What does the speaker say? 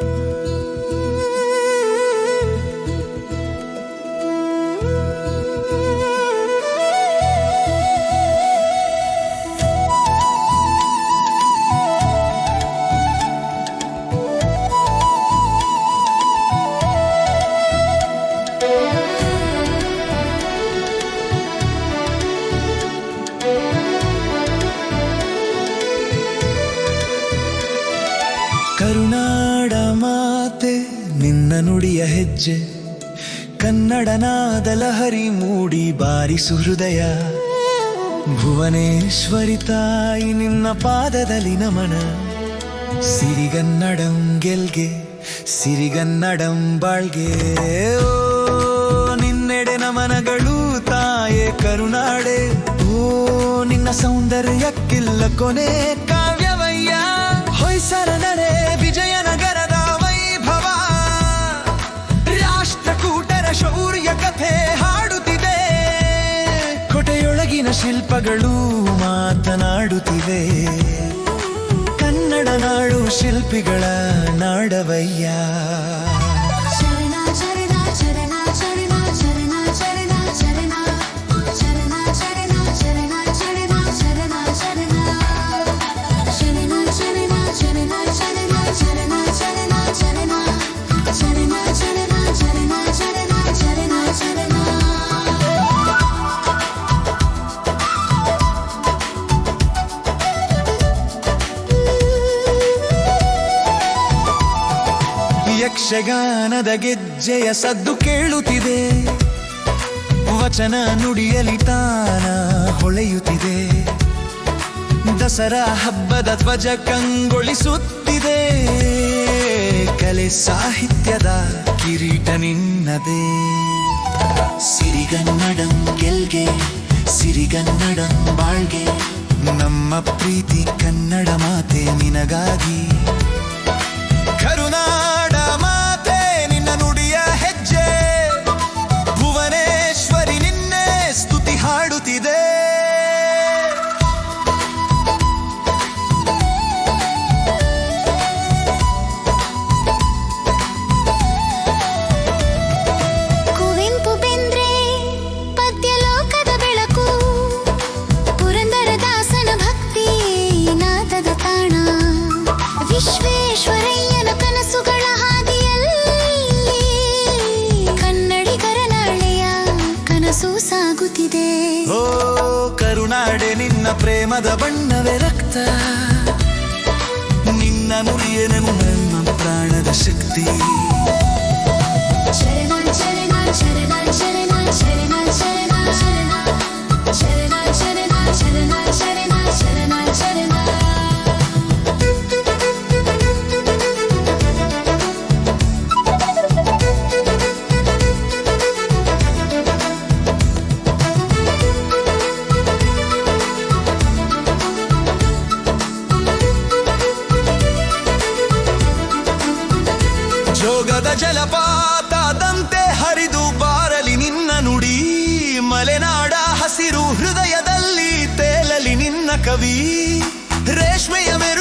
Bye. ಮಾತೆ, ನಿನ್ನ ನುಡಿಯ ಹೆಜ್ಜೆ. ಕನ್ನಡನಾದ ಲಹರಿ ಮೂಡಿ ಬಾರಿಸು ಹೃದಯ. ಭುವನೇಶ್ವರಿ ತಾಯಿ, ನಿನ್ನ ಪಾದದಲ್ಲಿ ನಮನ. ಸಿರಿಗನ್ನಡಂ ಗೆಲ್ಗೆ, ಸಿರಿಗನ್ನಡಂ ಬಾಳ್ಗೆ. ಓ, ನಿನ್ನೆಡೆ ನಮನಗಳು ತಾಯೇ ಕರುನಾಡೆ. ಓ, ನಿನ್ನ ಸೌಂದರ್ಯಕ್ಕಿಲ್ಲ ಕೊನೆ ಮಾತನಾಡುತ್ತಿವೆ ಕನ್ನಡ ನಾಡು ಶಿಲ್ಪಿಗಳ ನಾಡವಯ್ಯ. ಯಕ್ಷಗಾನದ ಗೆಜ್ಜೆಯ ಸದ್ದು ಕೇಳುತ್ತಿದೆ. ವಚನ ನುಡಿಯಲಿ ತಾನ ಹೊಳೆಯುತ್ತಿದೆ. ದಸರಾ ಹಬ್ಬದ ಧ್ವಜ ಕಂಗೊಳಿಸುತ್ತಿದೆ. ಕಲೆ ಸಾಹಿತ್ಯದ ಕಿರೀಟ ನಿನ್ನದೇ. ಸಿರಿಗನ್ನಡಂ ಗೆಲ್ಗೆ ಸಿರಿಗನ್ನಡಂ ಬಾಳ್ಗೆ. ನಮ್ಮ ಪ್ರೀತಿ ಕನ್ನಡ ಮಾತೆ ನಿನಗಾಗಿ. ಕರುನಾಡ ಪ್ರೇಮದ ಬಣ್ಣವೇ ರಕ್ತ. ನಿನ್ನ ನುಡಿಯೇ ನನ್ನ ಪ್ರಾಣದ ಶಕ್ತಿ. ಸಮುದ್ರದ ಜಲಪಾತದಂತೆ ಹರಿದು ಬಾರಲಿ ನಿನ್ನ ನುಡಿ. ಮಲೆನಾಡ ಹಸಿರು ಹೃದಯದಲ್ಲಿ ತೇಲಲಿ ನಿನ್ನ ಕವಿ. ರೇಷ್ಮೆಯ ಮೇರು